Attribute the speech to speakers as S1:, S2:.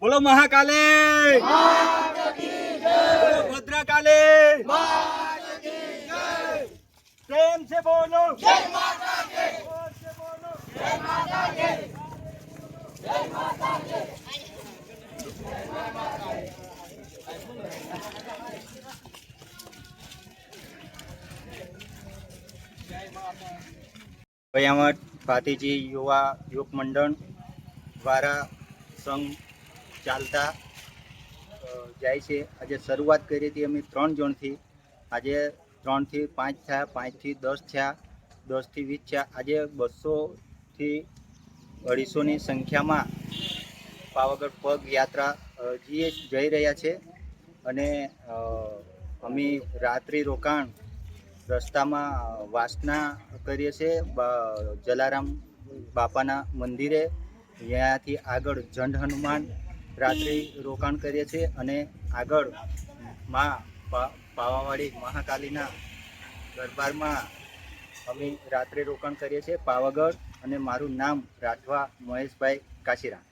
S1: બોલો મહાકાલે. ભદ્રકાલે. પ્રેમ છે બોલો. કયામત ભાતીજી યુવા યુવક મંડળ દ્વારા સંઘ ચાલતા જાય છે. આજે શરૂઆત કરી હતી અમે ત્રણ જણથી. આજે ત્રણથી પાંચ થયા પાંચથી દસ થયા દસથી વીસ થયા. આજે બસોથી અઢીસોની સંખ્યામાં પાવાગઢ પગ યાત્રા અ, જઈએ જઈ રહ્યા છે. અને અમે રાત્રિ રોકાણ રસ્તામાં વાસના કરીએ છીએ. જલારામ બાપાના મંદિરે. ત્યાંથી આગળ જંડ હનુમાન રાત્રિ રોકાણ કરીએ છીએ અને આગળમાં પાવાવાડી મહાકાલીના દરબારમાં અમે રાત્રે રોકાણ કરીએ છીએ. પાવાગઢ અને મારું નામ રાઠવા મહેશભાઈ કાશીરા